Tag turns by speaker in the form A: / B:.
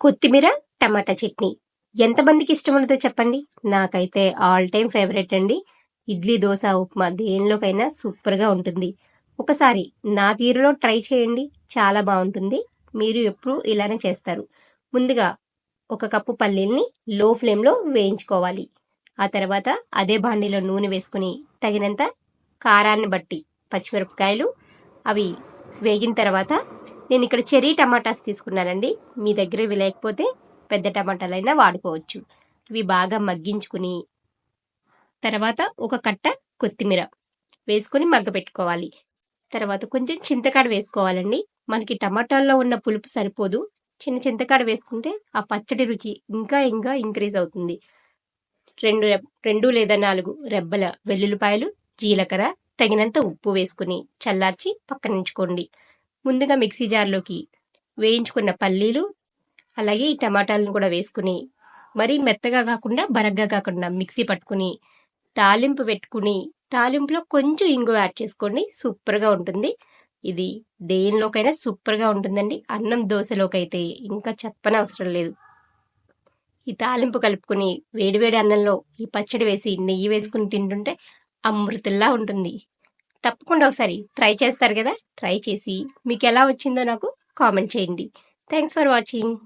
A: కొత్తిమీర టమాటా చట్నీ. ఎంతమందికి ఇష్టం ఉండదో చెప్పండి. నాకైతే ఆల్ టైమ్ ఫేవరెట్ అండి. ఇడ్లీ దోశ ఉప్మా దేనిలోకైనా సూపర్గా ఉంటుంది. ఒకసారి నా తీరులో ట్రై చేయండి. చాలా బాగుంటుంది. మీరు ఎప్పుడు ఇలానే చేస్తారు. ముందుగా ఒక కప్పు పల్లీల్ని లో ఫ్లేమ్లో వేయించుకోవాలి. ఆ తర్వాత అదే బాండీలో నూనె వేసుకుని తగినంత కారాన్ని బట్టి పచ్చిమిరపకాయలు అవి వేగిన తర్వాత నేను ఇక్కడ చెరీ టమాటాస్ తీసుకున్నానండి. మీ దగ్గర ఇవి లేకపోతే పెద్ద టమాటాలైనా వాడుకోవచ్చు. ఇవి బాగా మగ్గించుకుని తర్వాత ఒక కట్ట కొత్తిమీర వేసుకొని మగ్గపెట్టుకోవాలి తర్వాత కొంచెం చింతకాడ వేసుకోవాలండి. మనకి టమాటాల్లో ఉన్న పులుపు సరిపోదు. చిన్న చింతకాడ వేసుకుంటే ఆ పచ్చడి రుచి ఇంకా ఇంకా ఇంక్రీజ్ అవుతుంది. రెండు రెండు లేదా నాలుగు రెబ్బల వెల్లుల్లిపాయలు జీలకర్ర తగినంత ఉప్పు వేసుకుని చల్లార్చి పక్కన ఉంచుకోండి. ముందుగా మిక్సీ జార్లోకి వేయించుకున్న పల్లీలు అలాగే ఈ టమాటాలను కూడా వేసుకుని మరీ మెత్తగా కాకుండా బరగ్గా కాకుండా మిక్సీ పట్టుకుని తాలింపు పెట్టుకుని తాలింపులో కొంచెం ఇంగు యాడ్ చేసుకోండి. సూపర్గా ఉంటుంది. ఇది దేనిలోకైనా సూపర్గా ఉంటుందండి. అన్నం దోశలోకైతే ఇంకా చెప్పనవసరం లేదు. ఈ తాలింపు కలుపుకుని వేడివేడి అన్నంలో ఈ పచ్చడి వేసి నెయ్యి వేసుకుని తింటుంటే అమృతంలా ఉంటుంది. తప్పకుండా ఒకసారి ట్రై చేస్తారు కదా? ట్రై చేసి మీకు ఎలా వచ్చిందో నాకు కామెంట్ చేయండి. Thanks for watching